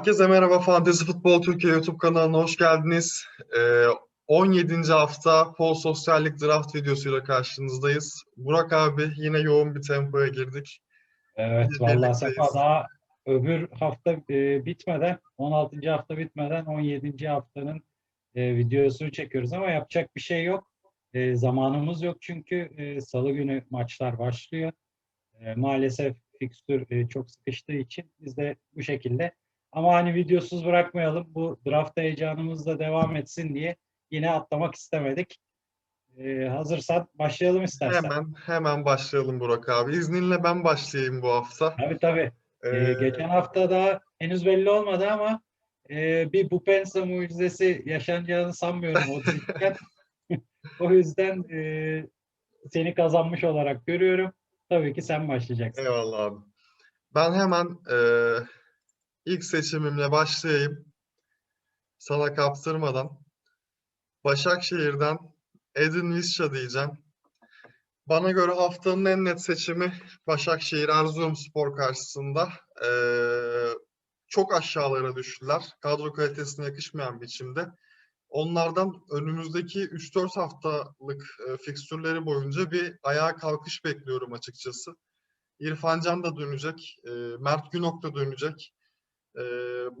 Herkese merhaba Fantezi Futbol Türkiye YouTube kanalına hoş geldiniz. Ee, 17. hafta Pol Sosyallik Draft videosuyla karşınızdayız. Burak abi yine yoğun bir tempoya girdik. Evet Biz vallahi. Sefa daha öbür hafta e, bitmeden 16. hafta bitmeden 17. haftanın e, videosunu çekiyoruz ama yapacak bir şey yok. E, zamanımız yok çünkü e, salı günü maçlar başlıyor. E, maalesef fikstür e, çok sıkıştığı için biz de bu şekilde ama hani videosuz bırakmayalım. Bu draft heyecanımız da devam etsin diye yine atlamak istemedik. E, hazırsan başlayalım istersen. Hemen hemen başlayalım Burak abi. İzninle ben başlayayım bu hafta. Tabii tabii. Ee, Ee, geçen hafta da henüz belli olmadı ama e, bir Bupensa mucizesi yaşanacağını sanmıyorum o tweetten. o yüzden e, seni kazanmış olarak görüyorum. Tabii ki sen başlayacaksın. Eyvallah abi. Ben hemen e, ilk seçimimle başlayayım. Sana kaptırmadan. Başakşehir'den Edin Visca diyeceğim. Bana göre haftanın en net seçimi Başakşehir Erzurumspor karşısında. Ee, çok aşağılara düştüler. Kadro kalitesine yakışmayan biçimde. Onlardan önümüzdeki 3-4 haftalık e, fikstürleri boyunca bir ayağa kalkış bekliyorum açıkçası. İrfan Can da dönecek, e, Mert Günok da dönecek. E,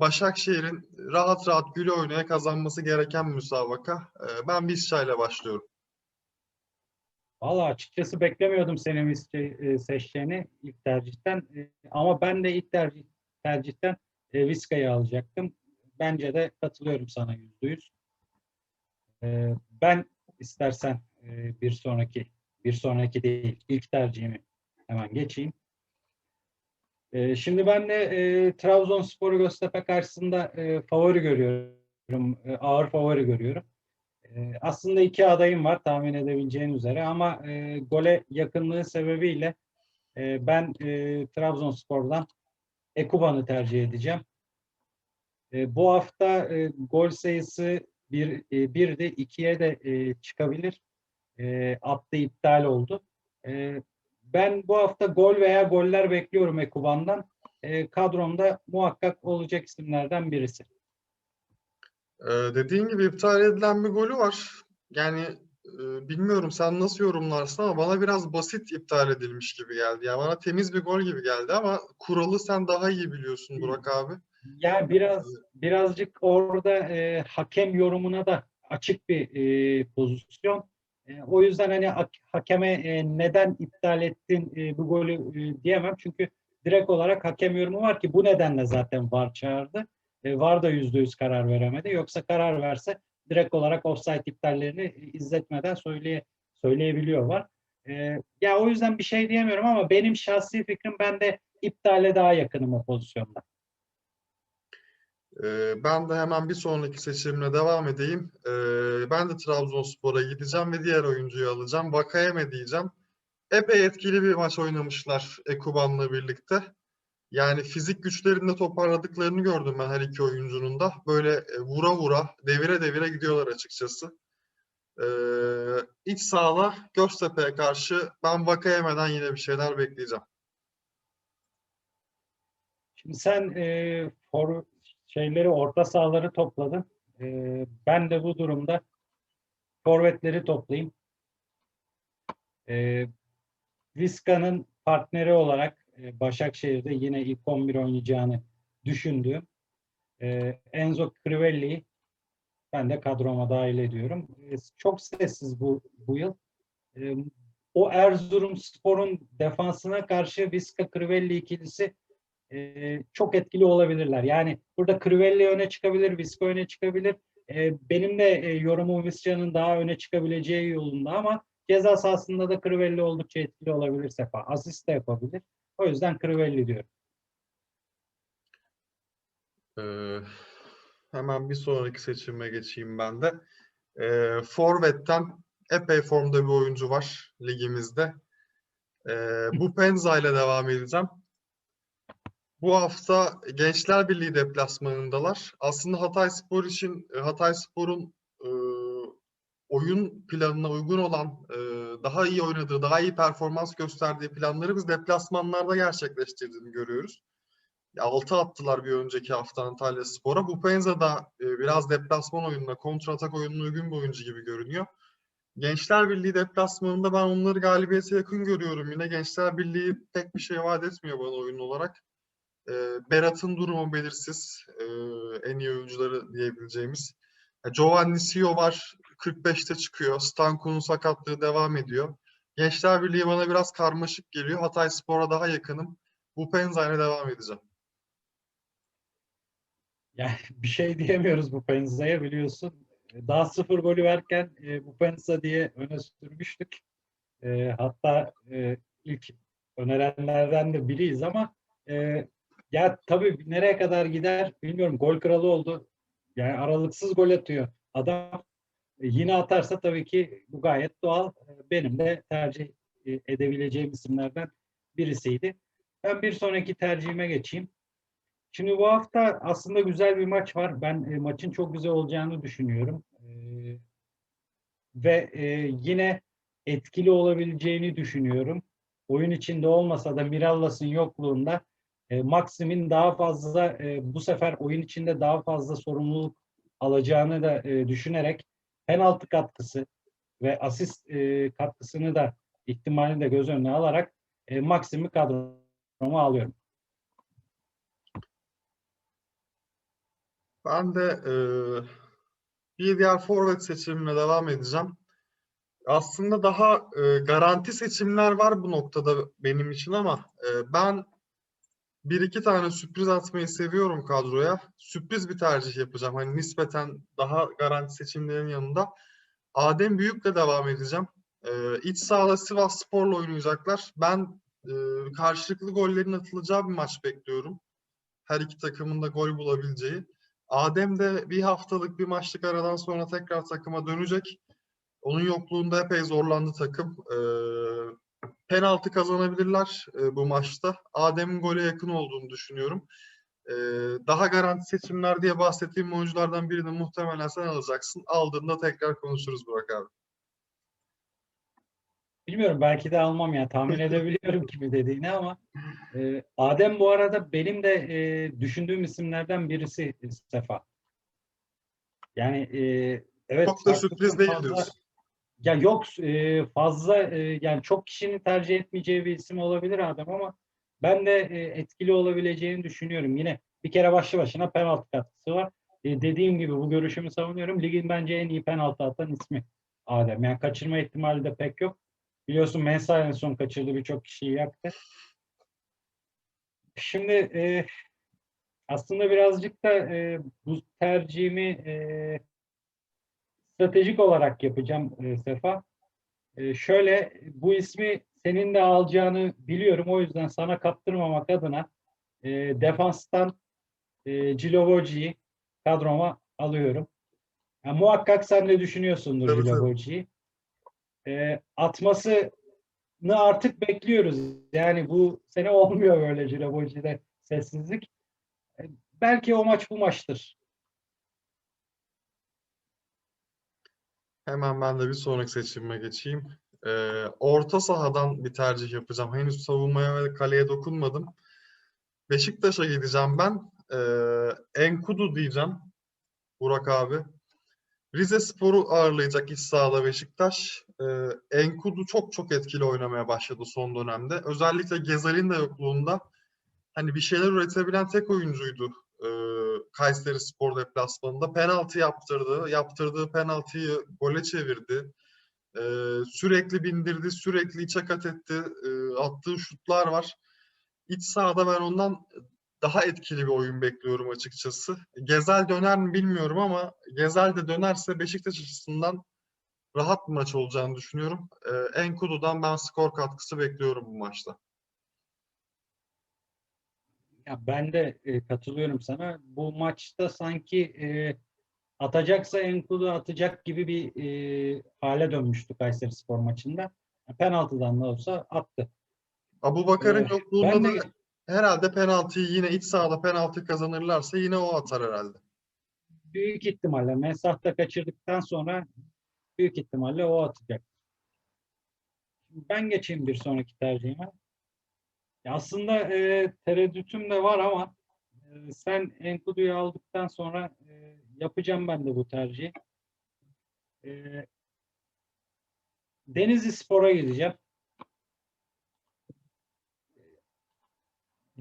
Başakşehir'in rahat rahat güle oynaya kazanması gereken müsabaka. E, ben Visca ile başlıyorum. Valla açıkçası beklemiyordum senin Vizca'yı e, seçeceğini ilk tercihten. E, ama ben de ilk tercih, tercihten e, Vizca'yı alacaktım. Bence de katılıyorum sana yüzde yüz. Ben istersen bir sonraki, bir sonraki değil, ilk tercihimi hemen geçeyim. E, Şimdi ben de e, Trabzonspor'u Göztepe karşısında e, favori görüyorum, e, ağır favori görüyorum. Ee, Aslında iki adayım var tahmin edebileceğin üzere ama e, gole yakınlığı sebebiyle e, ben e, Trabzonspor'dan Ekuban'ı tercih edeceğim. E, bu hafta e, gol sayısı bir, e, bir de ikiye de e, çıkabilir. E, attı iptal oldu. E, ben bu hafta gol veya goller bekliyorum Ekuban'dan. E, kadromda muhakkak olacak isimlerden birisi. Ee, dediğin gibi iptal edilen bir golü var. Yani e, bilmiyorum sen nasıl yorumlarsın ama bana biraz basit iptal edilmiş gibi geldi. Yani bana temiz bir gol gibi geldi ama kuralı sen daha iyi biliyorsun Burak abi. Ya biraz birazcık orada e, hakem yorumuna da açık bir e, pozisyon. E, o yüzden hani hak- hakeme e, neden iptal ettin e, bu golü diyemem. Çünkü direkt olarak hakem yorumu var ki bu nedenle zaten VAR çağırdı. VAR da yüzde yüz karar veremedi. Yoksa karar verse direkt olarak offside iptallerini izletmeden söyleye, söyleyebiliyor var. Ya o yüzden bir şey diyemiyorum ama benim şahsi fikrim ben de iptale daha yakınım o pozisyonda. Ee, ben de hemen bir sonraki seçimle devam edeyim. Ee, ben de Trabzonspor'a gideceğim ve diğer oyuncuyu alacağım. Vakayeme diyeceğim. Epey etkili bir maç oynamışlar Ekuban'la birlikte. Yani fizik güçlerini de toparladıklarını gördüm ben her iki oyuncunun da. Böyle e, vura vura, devire devire gidiyorlar açıkçası. Ee, iç sahada Göztepe'ye karşı ben Vakayeme'den yine bir şeyler bekleyeceğim. Şimdi sen e, for, şeyleri orta sahaları topladın. E, ben de bu durumda forvetleri toplayayım. E, Vizca'nın partneri olarak e, Başakşehir'de yine ilk 11 oynayacağını düşündüğüm e, Enzo Crivelli'yi ben de kadroma dahil ediyorum. E, çok sessiz bu bu yıl. E, o Erzurumspor'un defansına karşı Vizca Crivelli ikilisi e, çok etkili olabilirler. Yani burada Crivelli öne çıkabilir, Visca öne çıkabilir. E, benim de e, yorumum Visca'nın daha öne çıkabileceği yolunda ama ceza sahasında da Crivelli oldukça etkili olabilir Sefa. Asist de yapabilir. O yüzden Crivelli diyorum. Ee, hemen bir sonraki seçime geçeyim ben de. Ee, Forvet'ten epey formda bir oyuncu var ligimizde. Ee, bu Penza ile devam edeceğim. Bu hafta Gençler Birliği deplasmanındalar. Aslında Hatayspor için e, Hatayspor'un e, oyun planına uygun olan, e, daha iyi oynadığı, daha iyi performans gösterdiği planları biz deplasmanlarda gerçekleştirdiğini görüyoruz. 6 attılar bir önceki hafta Antalya Spor'a. Bu Penza da e, biraz deplasman oyununa, kontratak oyununa uygun bir oyuncu gibi görünüyor. Gençler Birliği deplasmanında ben onları galibiyete yakın görüyorum. Yine Gençler Birliği pek bir şey vaat etmiyor bana oyun olarak. E, Berat'ın durumu belirsiz. E, en iyi oyuncuları diyebileceğimiz. Giovanni Sio var. 45'te çıkıyor. Stanko'nun sakatlığı devam ediyor. Gençler Birliği bana biraz karmaşık geliyor. Hatay Spor'a daha yakınım. Bu Penza'yla devam edeceğim. Yani bir şey diyemiyoruz bu Penza'ya biliyorsun. Daha sıfır golü verken e, bu Penza diye öne sürmüştük. E, hatta e, ilk önerenlerden de biriyiz ama ya tabii nereye kadar gider bilmiyorum. Gol kralı oldu. Yani aralıksız gol atıyor. Adam yine atarsa tabii ki bu gayet doğal. Benim de tercih e, edebileceğim isimlerden birisiydi. Ben bir sonraki tercihime geçeyim. Şimdi bu hafta aslında güzel bir maç var. Ben e, maçın çok güzel olacağını düşünüyorum. E, ve yine etkili olabileceğini düşünüyorum. Oyun içinde olmasa da Mirallas'ın yokluğunda e, Maxim'in daha fazla e, bu sefer oyun içinde daha fazla sorumluluk alacağını da e, düşünerek penaltı katkısı ve asist e, katkısını da ihtimalini de göz önüne alarak e, Maxim'i kadroma alıyorum. Ben de e, bir diğer forvet seçimine devam edeceğim. Aslında daha e, garanti seçimler var bu noktada benim için ama e, ben bir iki tane sürpriz atmayı seviyorum kadroya. Sürpriz bir tercih yapacağım. Hani nispeten daha garanti seçimlerin yanında. Adem Büyük'le devam edeceğim. E, iç sahada Sivas Spor'la oynayacaklar. Ben e, karşılıklı gollerin atılacağı bir maç bekliyorum. Her iki takımın da gol bulabileceği. Adem de bir haftalık bir maçlık aradan sonra tekrar takıma dönecek. Onun yokluğunda epey zorlandı takım. Ee, penaltı kazanabilirler e, bu maçta. Adem'in gole yakın olduğunu düşünüyorum. Ee, daha garanti seçimler diye bahsettiğim oyunculardan birini muhtemelen sen alacaksın. Aldığında tekrar konuşuruz Burak abi. Bilmiyorum belki de almam ya tahmin edebiliyorum kimi dediğini ama e, Adem bu arada benim de e, düşündüğüm isimlerden birisi Sefa. Yani e, evet Çok da sürpriz değil diyorsun. Ya yok e, fazla e, yani çok kişinin tercih etmeyeceği bir isim olabilir Adem ama ben de e, etkili olabileceğini düşünüyorum. Yine bir kere başlı başına penaltı katkısı var. E, dediğim gibi bu görüşümü savunuyorum. Ligin bence en iyi penaltı atan ismi Adem. Yani kaçırma ihtimali de pek yok. Biliyorsun Mensah en son kaçırdı birçok kişiyi yaktı. Şimdi e, aslında birazcık da e, bu tercihimi e, stratejik olarak yapacağım e, Sefa. E, şöyle bu ismi senin de alacağını biliyorum. O yüzden sana kaptırmamak adına e, defanstan e, Cilovoci'yi kadroma alıyorum. Ya, muhakkak sen de düşünüyorsundur tabii. Cilovoci'yi. E, atmasını artık bekliyoruz. Yani bu sene olmuyor böyle Cilovoci'de sessizlik. E, belki o maç bu maçtır. Hemen ben de bir sonraki seçimime geçeyim. Ee, orta sahadan bir tercih yapacağım. Henüz savunmaya ve kaleye dokunmadım. Beşiktaş'a gideceğim ben. Ee, Enkudu diyeceğim. Burak abi. Rize Spor'u ağırlayacak iç sahada Beşiktaş. Ee, Enkudu çok çok etkili oynamaya başladı son dönemde. Özellikle Gezal'in de yokluğunda hani bir şeyler üretebilen tek oyuncuydu e, Kayseri Spor deplasmanında. Penaltı yaptırdı. Yaptırdığı penaltıyı gole çevirdi. E, sürekli bindirdi, sürekli içe kat etti. E, attığı şutlar var. İç sahada ben ondan daha etkili bir oyun bekliyorum açıkçası. Gezel döner mi bilmiyorum ama Gezel de dönerse Beşiktaş açısından rahat bir maç olacağını düşünüyorum. E, Enkudu'dan ben skor katkısı bekliyorum bu maçta. Ya ben de e, katılıyorum sana. Bu maçta sanki e, atacaksa Enkudu atacak gibi bir e, hale dönmüştü Kayseri Spor maçında. Penaltıdan da olsa attı. Abu Bakar'ın Ee, yokluğunda da de- herhalde penaltıyı yine iç sahada penaltı kazanırlarsa yine o atar herhalde. Büyük ihtimalle Mensah da kaçırdıktan sonra büyük ihtimalle o atacak. Ben geçeyim bir sonraki tercihime. Ya aslında e, tereddütüm de var ama Ee, sen Enkudu'yu aldıktan sonra e, yapacağım ben de bu tercihi. Ee, Denizli Spor'a gideceğim.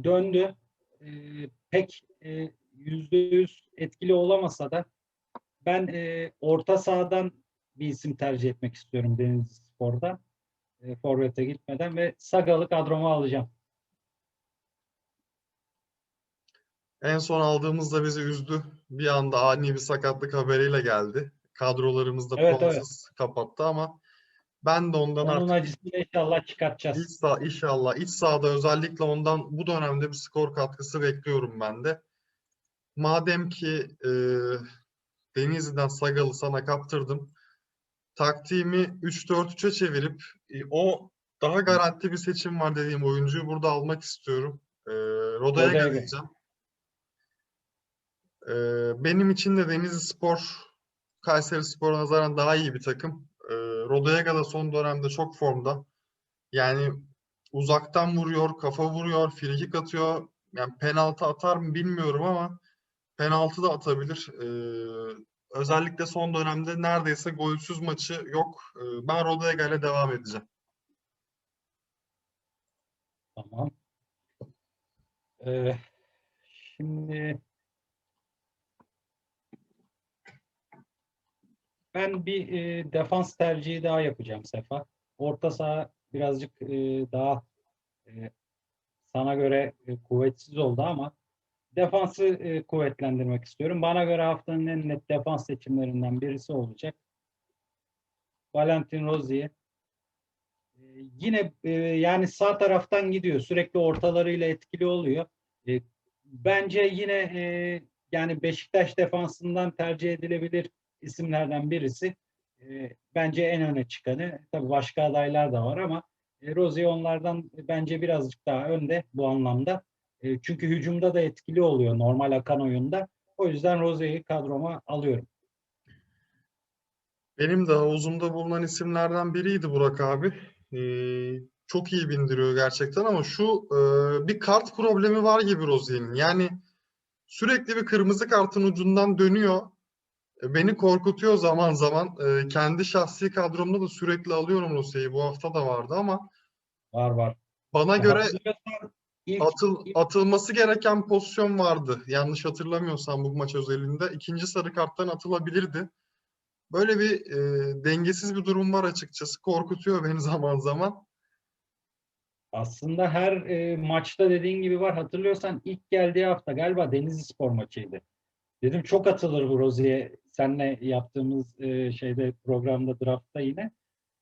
Döndü. Ee, pek e, yüzde yüz etkili olamasa da ben e, orta sahadan bir isim tercih etmek istiyorum Denizli Spor'da. E, Forvet'e gitmeden ve Sagal'ı kadroma alacağım. En son aldığımızda bizi üzdü. Bir anda ani bir sakatlık haberiyle geldi. Kadrolarımızda Evet, puansız kapattı ama ben de ondan Onun artık acısını inşallah iç çıkartacağız. saha, inşallah iç sahada özellikle ondan bu dönemde bir skor katkısı bekliyorum ben de. Madem ki e, Denizli'den Sagal'ı sana kaptırdım. Taktiğimi 3-4-3'e çevirip e, o daha garanti bir seçim var dediğim oyuncuyu burada almak istiyorum. E, Roda'ya Roda'ya geleceğim. E, benim için de Denizli Spor Kayseri Spor'a nazaran daha iyi bir takım. E, Rodayega da son dönemde çok formda. Yani uzaktan vuruyor, kafa vuruyor, frikik atıyor. Yani penaltı atar mı bilmiyorum ama penaltı da atabilir. Ee, özellikle son dönemde neredeyse golsüz maçı yok. Ee, ben Rodayega ile devam edeceğim. Tamam. Ee, şimdi ben bir e, defans tercihi daha yapacağım Sefa. Orta saha birazcık e, daha e, sana göre e, kuvvetsiz oldu ama defansı e, kuvvetlendirmek istiyorum. Bana göre haftanın en net defans seçimlerinden birisi olacak. Valentin Rozier. E, yine e, yani sağ taraftan gidiyor. Sürekli ortalarıyla etkili oluyor. E, bence yine e, yani Beşiktaş defansından tercih edilebilir isimlerden birisi. E, bence en öne çıkanı. Tabii başka adaylar da var ama e, Rozier onlardan bence birazcık daha önde bu anlamda. E, çünkü hücumda da etkili oluyor normal akan oyunda. O yüzden Rozier'i kadroma alıyorum. Benim de havuzumda bulunan isimlerden biriydi Burak abi. Ee, çok iyi bindiriyor gerçekten ama şu e, bir kart problemi var gibi Rozier'in. Yani sürekli bir kırmızı kartın ucundan dönüyor. E, Beni korkutuyor zaman zaman. E, kendi şahsi kadromda da sürekli alıyorum Rozier'i. Bu hafta da vardı ama Var var. bana göre ilk, atıl, atılması gereken pozisyon vardı. Yanlış hatırlamıyorsam bu maç özelinde. ikinci sarı karttan atılabilirdi. Böyle bir e, dengesiz bir durum var açıkçası. Korkutuyor beni zaman zaman. aslında her e, maçta dediğin gibi var. Hatırlıyorsan ilk geldiği hafta galiba Denizli Spor maçıydı. Dedim çok atılır bu Rozi'ye. Seninle yaptığımız e, şeyde programda draftta yine.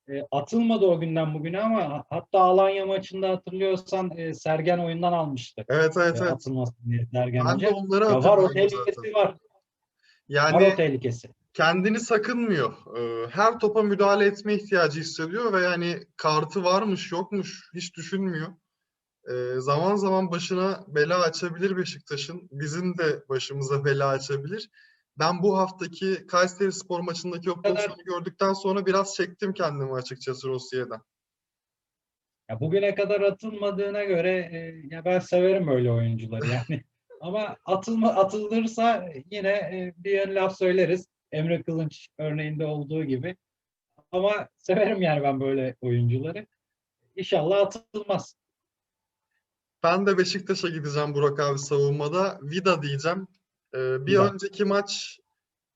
E, atılmadı o günden bugüne ama hatta Alanya maçında hatırlıyorsan e, Sergen oyundan almıştı. Evet evet E, evet. atılmasın diye Sergen Ben de Hoca. onları Ya var o tehlikesi zaten. var. Var Yani o tehlikesi. kendini sakınmıyor. Ee, Her topa müdahale etme ihtiyacı hissediyor ve yani kartı varmış yokmuş hiç düşünmüyor. Ee, Zaman zaman başına bela açabilir Beşiktaş'ın. Bizim de başımıza bela açabilir. Ben bu haftaki Kayseri Spor maçındaki o pozisyonu gördükten sonra biraz çektim kendimi açıkçası Rossi'den. Ya bugüne kadar atılmadığına göre e, ya ben severim öyle oyuncuları yani. Ama atılma atılırsa yine e, bir laf söyleriz. Emre Kılınç örneğinde olduğu gibi. Ama severim yani ben böyle oyuncuları. İnşallah atılmaz. Ben de Beşiktaş'a gideceğim Burak abi savunmada. Vida diyeceğim. Ee, bir Vida. önceki maç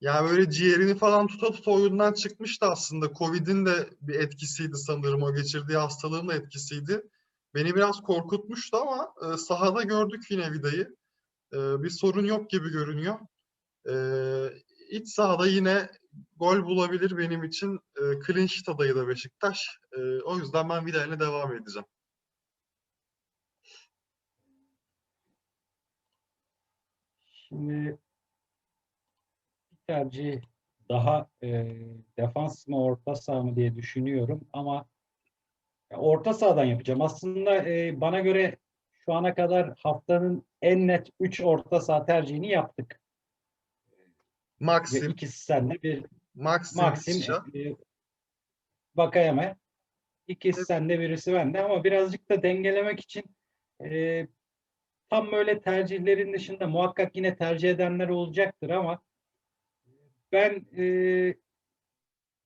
yani böyle ciğerini falan tuta tuta oyundan çıkmıştı aslında. Covid'in de bir etkisiydi sanırım. O geçirdiği hastalığın da etkisiydi. Beni biraz korkutmuştu ama e, sahada gördük yine Vida'yı. E, bir sorun yok gibi görünüyor. E, iç sahada yine gol bulabilir benim için. E, clean sheet adayı da Beşiktaş. E, o yüzden ben Vida ile devam edeceğim. Şimdi bir tercih daha e, defans mı orta saha mı diye düşünüyorum ama orta sahadan yapacağım. Aslında e, bana göre şu ana kadar haftanın en net 3 orta saha tercihini yaptık. Ya Maxim, ikisi sende bir Maxim, Maxim e, Vakayeme. İkisi sende birisi bende ama birazcık da dengelemek için e, tam böyle tercihlerin dışında muhakkak yine tercih edenler olacaktır ama ben e,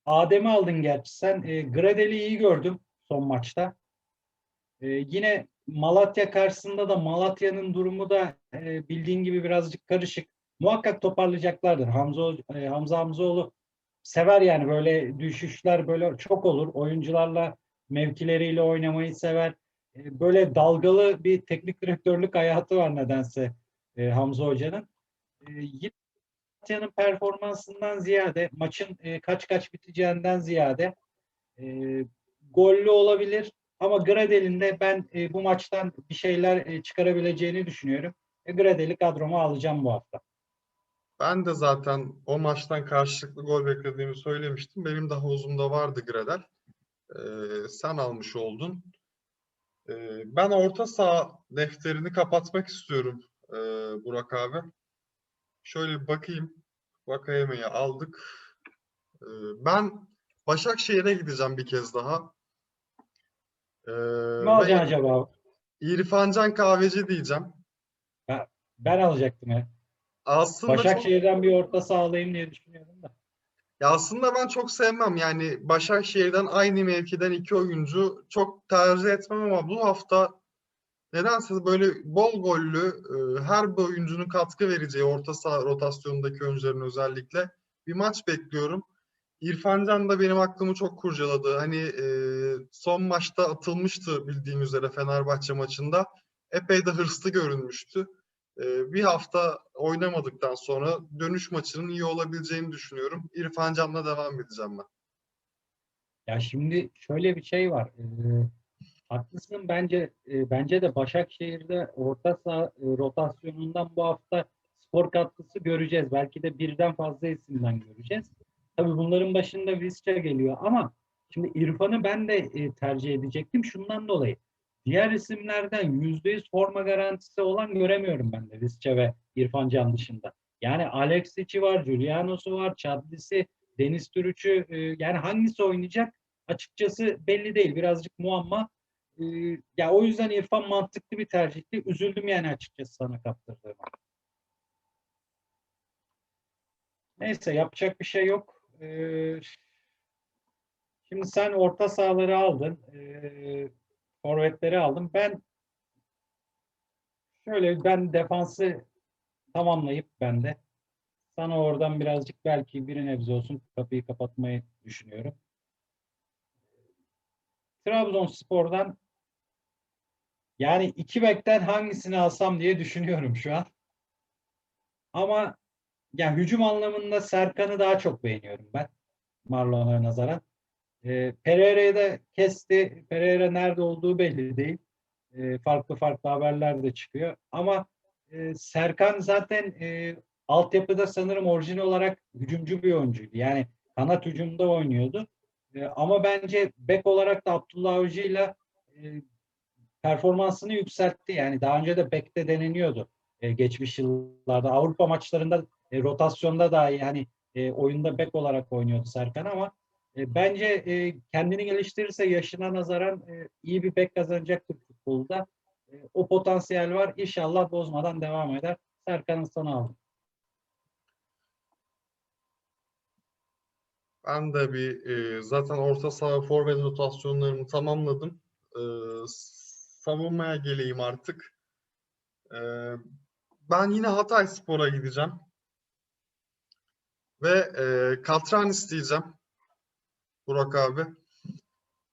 Adem'i aldın gerçi sen. E, Gradel'i iyi gördüm son maçta. E, yine Malatya karşısında da Malatya'nın durumu da e, bildiğin gibi birazcık karışık. Muhakkak toparlayacaklardır. Hamza, e, Hamza Hamzoğlu sever yani böyle düşüşler böyle çok olur. Oyuncularla mevkileriyle oynamayı sever. E, böyle dalgalı bir teknik direktörlük hayatı var nedense e, Hamza Hoca'nın. E, Malatya'nın performansından ziyade maçın e, kaç kaç biteceğinden ziyade e, gollü olabilir ama Gradel'in de ben e, bu maçtan bir şeyler e, çıkarabileceğini düşünüyorum. E, Gradel'i kadroma alacağım bu hafta. Ben de zaten o maçtan karşılıklı gol beklediğimi söylemiştim. Benim de havuzumda vardı Gradel. Ee, sen almış oldun. Ee, ben orta saha defterini kapatmak istiyorum ee, Burak abi. Şöyle bir bakayım. Vakayeme'yi aldık. Ee, ben Başakşehir'e gideceğim bir kez daha. Ee, Ne ve acaba? İrfancan Kahveci diyeceğim. Ben alacaktım ya. Aslında çok Başakşehir'den bir orta sağlayayım diye düşünüyorum da. Ya aslında ben çok sevmem yani Başakşehir'den aynı mevkiden iki oyuncu çok tercih etmem ama bu hafta nedense böyle bol gollü e, her bir oyuncunun katkı vereceği orta saha rotasyonundaki oyuncuların özellikle bir maç bekliyorum. İrfan Can da benim aklımı çok kurcaladı. Hani e, son maçta atılmıştı bildiğim üzere Fenerbahçe maçında. Epey de hırslı görünmüştü. E, bir hafta oynamadıktan sonra dönüş maçının iyi olabileceğini düşünüyorum. İrfan Can'la devam edeceğim ben. Ya şimdi şöyle bir şey var. Ee, haklısın bence e, bence de Başakşehir'de orta saha e, rotasyonundan bu hafta skor katkısı göreceğiz. Belki de birden fazla isimden göreceğiz. Tabii bunların başında Visca geliyor ama şimdi İrfan'ı ben de e, tercih edecektim şundan dolayı. Diğer isimlerden %100 forma garantisi olan göremiyorum ben de Visca ve İrfan Can dışında. Yani Alexic'i var, Giuliano'su var, Chadlis'i, Deniz Türüç'ü e, yani hangisi oynayacak açıkçası belli değil. Birazcık muamma. E, ya o yüzden İrfan mantıklı bir tercihti. Üzüldüm yani açıkçası sana kaptırdığıma. Neyse yapacak bir şey yok. E, şimdi sen orta sahaları aldın. E, forvetleri aldın. Ben şöyle ben defansı tamamlayıp ben de sana oradan birazcık belki bir nebze olsun kapıyı kapatmayı düşünüyorum. Trabzonspor'dan yani iki bekten hangisini alsam diye düşünüyorum şu an. Ama yani hücum anlamında Serkan'ı daha çok beğeniyorum ben. Marlon'a nazaran. E, Pereira'yı da kesti. Pereira nerede olduğu belli değil. E, farklı farklı haberler de çıkıyor. Ama e, Serkan zaten e, altyapıda sanırım orijinal olarak hücumcu bir oyuncuydu. Yani kanat hücumda oynuyordu. E, ama bence bek olarak da Abdullah Avcı'yla e, performansını yükseltti. Yani daha önce de bekte deneniyordu. E, geçmiş yıllarda Avrupa maçlarında e, rotasyonda da yani e, oyunda bek olarak oynuyordu Serkan ama bence e, kendini geliştirirse yaşına nazaran e, iyi bir bek kazanacaktır futbolda. E, o potansiyel var. İnşallah bozmadan devam eder. Serkan'ın sana aldım. Ben de bir e, zaten orta saha forvet rotasyonlarımı tamamladım. E, savunmaya geleyim artık. E, ben yine Hatay Spor'a gideceğim. Ve e, katran isteyeceğim. Burak abi.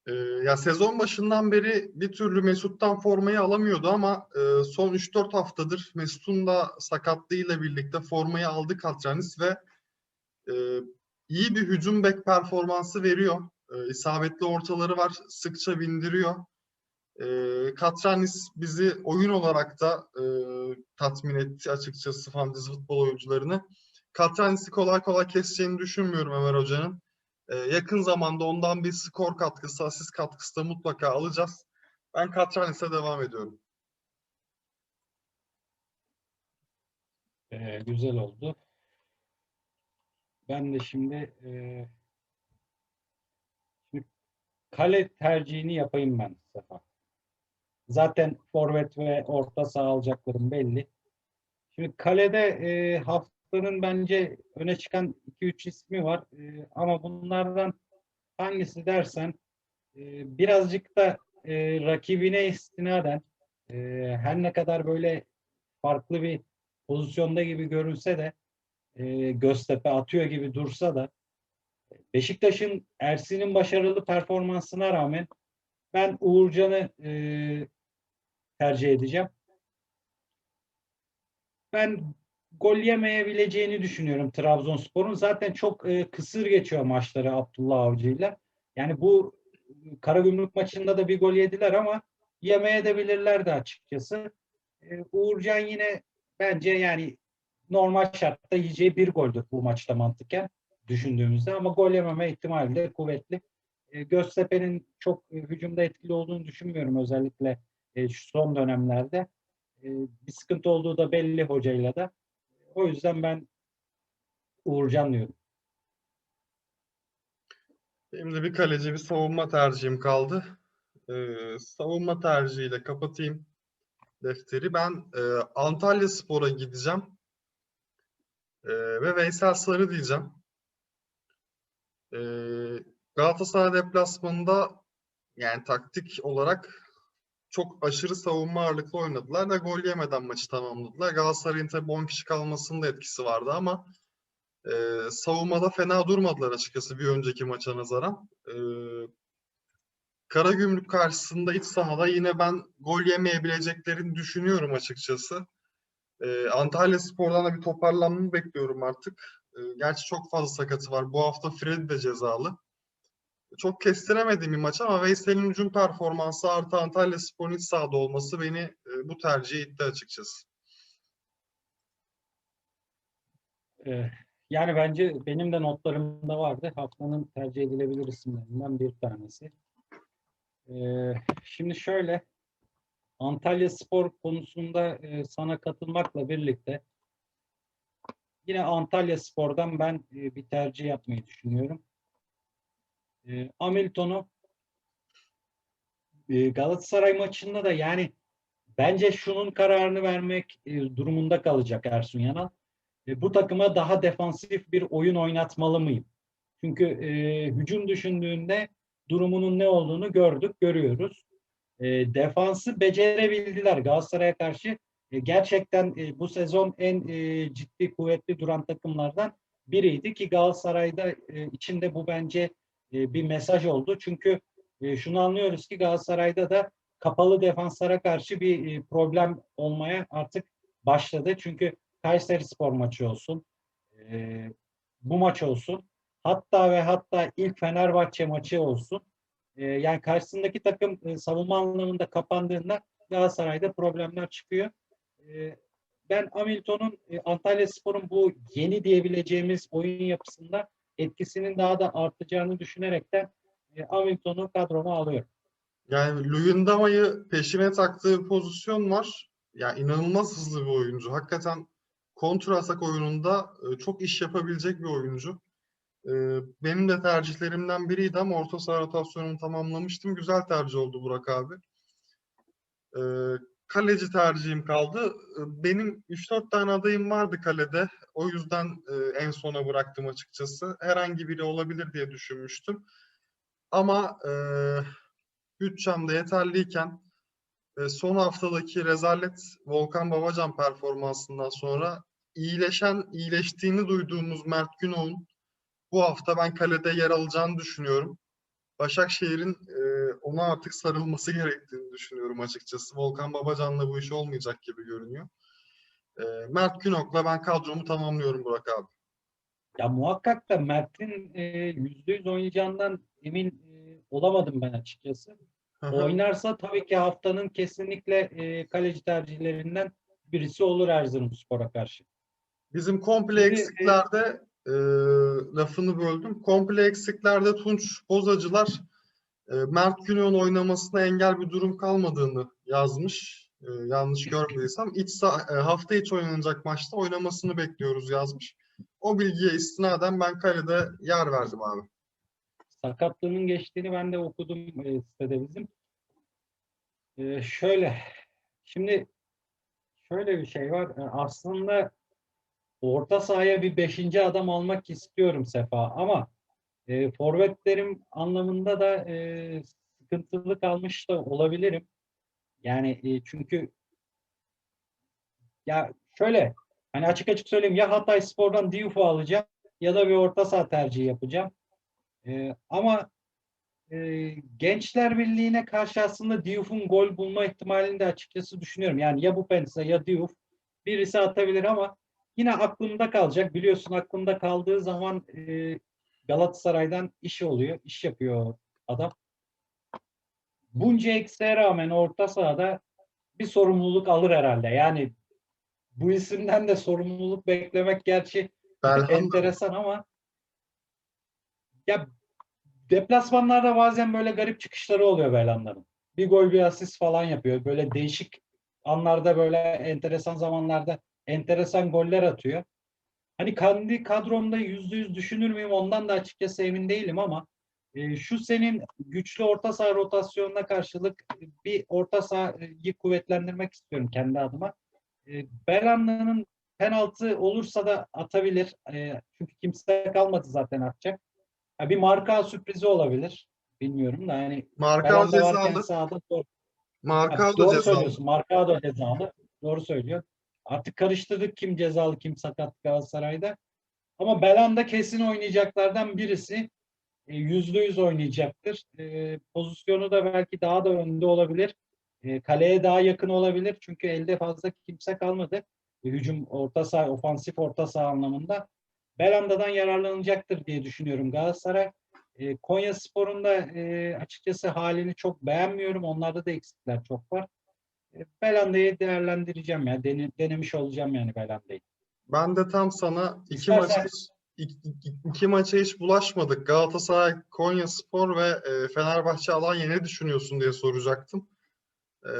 E, ya sezon başından beri bir türlü Mesut'tan formayı alamıyordu ama e, son 3-4 haftadır Mesut'un da sakatlığıyla birlikte formayı aldı Katranis ve e, iyi bir hücum bek performansı veriyor. E, isabetli ortaları var. Sıkça bindiriyor. E, Katranis bizi oyun olarak da e, tatmin etti açıkçası fantezi futbol oyuncularını. Katranis'i kolay kolay keseceğini düşünmüyorum Ömer Hoca'nın. E, yakın zamanda ondan bir skor katkısı, asist katkısı da mutlaka alacağız. Ben Katranis'e devam ediyorum. Ee, güzel oldu. Ben de şimdi e, şimdi kale tercihini yapayım ben sefer. zaten forvet ve orta saha alacaklarım belli. Şimdi kalede e, haftanın bence öne çıkan 2-3 ismi var. E, ama bunlardan hangisi dersen e, birazcık da e, rakibine istinaden e, her ne kadar böyle farklı bir pozisyonda gibi görünse de e, Göztepe atıyor gibi dursa da Beşiktaş'ın Ersin'in başarılı performansına rağmen ben Uğurcan'ı e, tercih edeceğim. Ben gol yemeyebileceğini düşünüyorum Trabzonspor'un. Zaten çok e, kısır geçiyor maçları Abdullah Avcı'yla. Yani bu Karagümrük maçında da bir gol yediler ama yemeye de bilirlerdi açıkçası. E, Uğurcan yine bence yani normal şartta yiyeceği bir goldür bu maçta mantıken düşündüğümüzde ama gol yememe ihtimali de kuvvetli. E, Göztepe'nin çok e, hücumda etkili olduğunu düşünmüyorum özellikle e, şu son dönemlerde. E, bir sıkıntı olduğu da belli hocayla da. O yüzden ben Uğurcan diyorum. Benim de bir kaleci bir savunma tercihim kaldı. Ee, savunma tercihiyle kapatayım defteri. Ben e, Antalya Spor'a gideceğim. Ee, ve Veysel Sarı diyeceğim. Ee, Galatasaray deplasmanında yani taktik olarak çok aşırı savunma ağırlıklı oynadılar ve gol yemeden maçı tamamladılar. Galatasaray'ın tabii 10 kişi kalmasının da etkisi vardı ama e, savunmada fena durmadılar açıkçası bir önceki maça nazaran. E, Karagümrük karşısında iç sahada yine ben gol yemeyebileceklerini düşünüyorum açıkçası. E, Antalya Spor'dan da bir toparlanma bekliyorum artık. E, gerçi çok fazla sakatı var. Bu hafta Fred de cezalı. Çok kestiremediğim bir maç ama Veysel'in hücum performansı artı Antalya Spor'un iç sahada olması beni e, bu tercihe itti açıkçası. E, yani bence benim de notlarımda vardı. Haftanın tercih edilebilir isimlerinden bir tanesi. E, şimdi şöyle Antalya Spor konusunda e, sana katılmakla birlikte yine Antalya Spor'dan ben e, bir tercih yapmayı düşünüyorum. E, Hamilton'u e, Galatasaray maçında da yani bence şunun kararını vermek e, durumunda kalacak Ersun Yanal. E, bu takıma daha defansif bir oyun oynatmalı mıyım? Çünkü e, hücum düşündüğünde durumunun ne olduğunu gördük, görüyoruz. E, defansı becerebildiler Galatasaray'a karşı. E, gerçekten e, bu sezon en e, ciddi, kuvvetli duran takımlardan biriydi ki Galatasaray'da e, içinde bu bence e, bir mesaj oldu. Çünkü e, şunu anlıyoruz ki Galatasaray'da da kapalı defanslara karşı bir e, problem olmaya artık başladı. Çünkü Kayseri Spor maçı olsun, bu maç olsun, hatta ve hatta ilk Fenerbahçe maçı olsun. Yani karşısındaki takım savunma anlamında kapandığında Galatasaray'da problemler çıkıyor. Ben Hamilton'un e, Antalya Spor'un bu yeni diyebileceğimiz oyun yapısında etkisinin daha da artacağını düşünerekten e, Hamilton'u kadroma alıyorum. Yani Luyendama'yı peşine taktığı pozisyon var. Yani inanılmaz hızlı bir oyuncu. Hakikaten kontra atak oyununda e, çok iş yapabilecek bir oyuncu. E, benim de tercihlerimden biriydi ama orta saha rotasyonumu tamamlamıştım. Güzel tercih oldu Burak abi. Kaleci tercihim kaldı. E, Benim 3-4 tane adayım vardı kalede. O yüzden e, en sona bıraktım açıkçası. Herhangi biri olabilir diye düşünmüştüm. Ama e, bütçem de yeterliyken e, son haftadaki rezalet Volkan Babacan performansından sonra iyileşen, iyileştiğini duyduğumuz Mert Günok'un bu hafta ben kalede yer alacağını düşünüyorum. Başakşehir'in e, ona artık sarılması gerektiğini düşünüyorum açıkçası. Volkan Babacan'la bu iş olmayacak gibi görünüyor. E, Mert Günok'la ben kadromu tamamlıyorum Burak abi. Ya muhakkak da Mert'in e, yüzde yüz oynayacağından emin e, olamadım ben açıkçası. Oynarsa tabii ki haftanın kesinlikle e, kaleci tercihlerinden birisi olur Erzurumspor'a karşı. Bizim komple Şimdi, e, eksiklerde e, lafını böldüm. Komple eksiklerde Tunç Bozacılar Mert Günok'un oynamasına engel bir durum kalmadığını yazmış. E, yanlış görmediysem. İç e, hafta içi oynanacak maçta oynamasını bekliyoruz yazmış. O bilgiye istinaden ben kalede yer verdim abi. Sakatlığının geçtiğini ben de okudum e, sitede bizim. Ee, şöyle, şimdi şöyle bir şey var. Ee, Aslında orta sahaya bir beşinci adam almak istiyorum Sefa ama e, forvetlerim anlamında da e, sıkıntılı kalmış da olabilirim. Yani e, çünkü ya şöyle hani açık açık söyleyeyim ya Hatay Spor'dan Diouf'u alacağım ya da bir orta saha tercihi yapacağım. E, ama e, Gençler Birliği'ne karşı aslında Diouf'un gol bulma ihtimalini de açıkçası düşünüyorum. Yani ya bu Pensa ya Diouf birisi atabilir ama yine aklımda kalacak. Biliyorsun aklımda kaldığı zaman e, Galatasaray'dan iş oluyor, iş yapıyor adam. Bunca eksiğe rağmen orta sahada bir sorumluluk alır herhalde. Yani bu isimden de sorumluluk beklemek gerçi Belhanda enteresan ama ya deplasmanlarda bazen böyle garip çıkışları oluyor Belhanda'nın. Bir gol bir asist falan yapıyor. Böyle değişik anlarda böyle enteresan zamanlarda enteresan goller atıyor. Hani kendi kadromda yüzde yüz düşünür müyüm ondan da açıkçası emin değilim ama e, şu senin güçlü orta saha rotasyonuna karşılık bir orta sahayı kuvvetlendirmek istiyorum kendi adıma. E, Belhanda'nın penaltı olursa da atabilir. E, çünkü kimse kalmadı zaten atacak. Ha, bir marka sürprizi olabilir. Bilmiyorum da yani varken cezalı. sahada zor. Markao Ha, da doğru cezalı. söylüyorsun. Marcao cezalı. Doğru söylüyor. Artık karıştırdık kim cezalı kim sakat Galatasaray'da. Ama Belanda kesin oynayacaklardan birisi. E, Yüzde yüz oynayacaktır. E, pozisyonu da belki daha da önde olabilir. E, kaleye daha yakın olabilir. Çünkü elde fazla kimse kalmadı. E, hücum orta saha, ofansif orta saha anlamında. Belanda'dan yararlanacaktır diye düşünüyorum Galatasaray. E, Konya Spor'un da açıkçası halini çok beğenmiyorum. Onlarda da eksikler çok var. Belanda'yı değerlendireceğim ya. Dene- denemiş olacağım yani Belanda'yı. Ben de tam sana iki İstersen- hiç, iki, iki- maça hiç bulaşmadık. Galatasaray, Konyaspor ve e, Fenerbahçe Alanya ne düşünüyorsun diye soracaktım. E,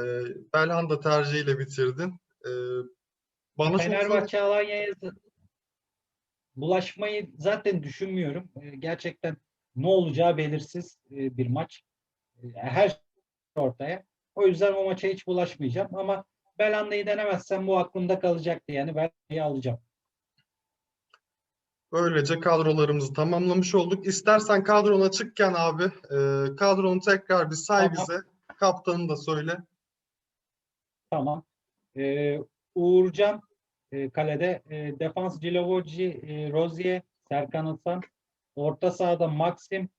Belhanda tercihiyle bitirdin. E, bana çok Fenerbahçe Alanya'ya z- bulaşmayı zaten düşünmüyorum. E, Gerçekten ne olacağı belirsiz e, bir maç. E, Her şey ortaya. O yüzden o maça hiç bulaşmayacağım ama Belanda'yı denemezsem bu aklımda kalacaktı. Yani Belanda'yı alacağım. Böylece kadrolarımızı tamamlamış olduk. İstersen kadron açıkken abi, e, kadronu tekrar bir say Tamam. bize. Kaptanını da söyle. Tamam. Ee, Uğurcan e, kalede. E, defans Cilovoci, e, Rozier, Serkan Atan. Orta sahada Maxim,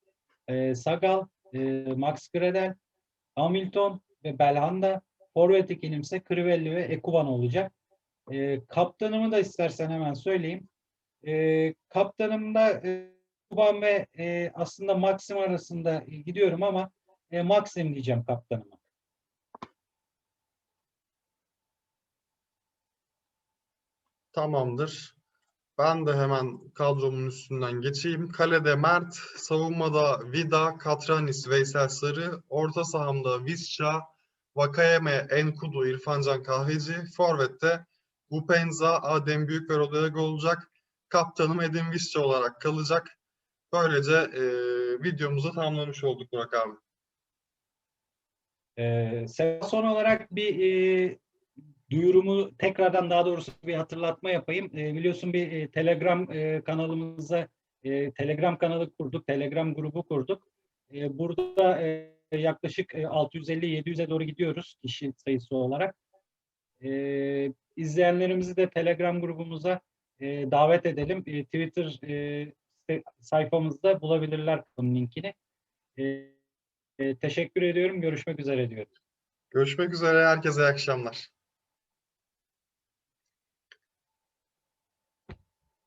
e, Sagal, e, Max Gradel, Hamilton ve Belhanda. Forvet ikilimse Crivelli ve Ekuban olacak. E, kaptanımı da istersen hemen söyleyeyim. E, kaptanımda e, Ekuban ve e, aslında Maxim arasında gidiyorum ama e, Maxim diyeceğim kaptanıma. Tamamdır. Ben de hemen kadromun üstünden geçeyim. Kalede Mert, savunmada Vida, Katranis, Veysel Sarı, orta sahamda Visca, Vakayeme, Enkudu, İrfancan Kahveci, Forvet'te Bupenza, Adem Büyük ve Rodrigo olacak. Kaptanım Edin Visca olarak kalacak. Böylece e, videomuzu tamamlamış olduk Burak abi. Ee, son olarak bir e, duyurumu tekrardan daha doğrusu bir hatırlatma yapayım. E, biliyorsun bir e, Telegram e, kanalımıza e, Telegram kanalı kurduk, Telegram grubu kurduk. E, burada e, yaklaşık e, 650-700'e doğru gidiyoruz kişi sayısı olarak. E, izleyenlerimizi de Telegram grubumuza e, davet edelim. E, Twitter e, sayfamızda bulabilirler bunun linkini. E, e, teşekkür ediyorum. Görüşmek üzere diyorum. Görüşmek üzere. Herkese iyi akşamlar.